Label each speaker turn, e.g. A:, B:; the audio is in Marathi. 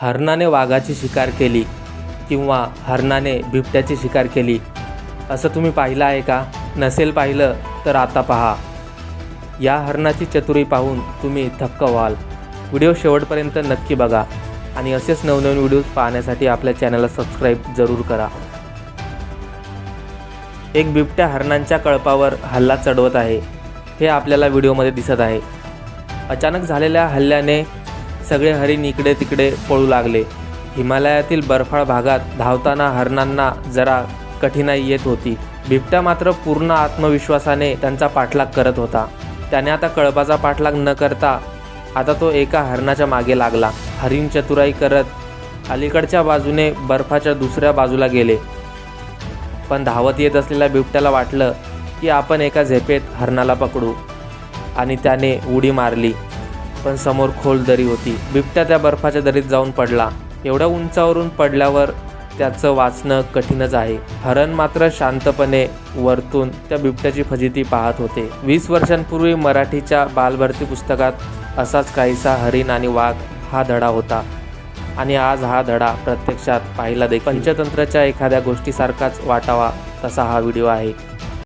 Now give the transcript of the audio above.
A: हरणाने वाघाची शिकार केली किंवा हरणाने बिबट्याची शिकार केली असं तुम्ही पाहिलं आहे का? नसेल पाहिलं तर आता पहा. या हरणाची चतुरी पाहून तुम्ही थक्क व्हाल. व्हिडिओ शेवटपर्यंत नक्की बघा आणि असेच नवनवीन व्हिडिओज पाहण्यासाठी आपल्या चॅनलला सबस्क्राईब जरूर करा. एक बिबट्या हरणांच्या कळपावर हल्ला चढवत आहे. हे आपल्याला व्हिडिओमध्ये दिसत आहे. अचानक झालेल्या हल्ल्याने सगळे हरिण इकडे तिकडे पळू लागले. हिमालयातील बर्फाळ भागात धावताना हरणांना जरा कठीणाई येत होती. बिबट्या मात्र पूर्ण आत्मविश्वासाने त्यांचा पाठलाग करत होता. त्याने आता कळपाचा पाठलाग न करता आता तो एका हरणाच्या मागे लागला. हरिण चतुराई करत अलीकडच्या बाजूने बर्फाच्या दुसऱ्या बाजूला गेले. पण धावत येत असलेल्या बिबट्याला वाटलं की आपण एका झेपेत हरणाला पकडू. आणि त्याने उडी मारली. पण समोर खोल दरी होती. बिबट्या त्या बर्फाच्या दरीत जाऊन पडला. एवढ्या उंचावरून पडल्यावर त्याचं वाचणं कठीणच आहे. हरण मात्र शांतपणे वरतून त्या बिबट्याची फजिती पाहत होते. वीस वर्षांपूर्वी मराठीच्या बालभरती पुस्तकात असाच काहीसा हरिण आणि वाघ हा धडा होता. आणि आज हा धडा प्रत्यक्षात पाहिला दे पंचतंत्राच्या एखाद्या गोष्टीसारखाच वाटावा तसा हा व्हिडिओ आहे.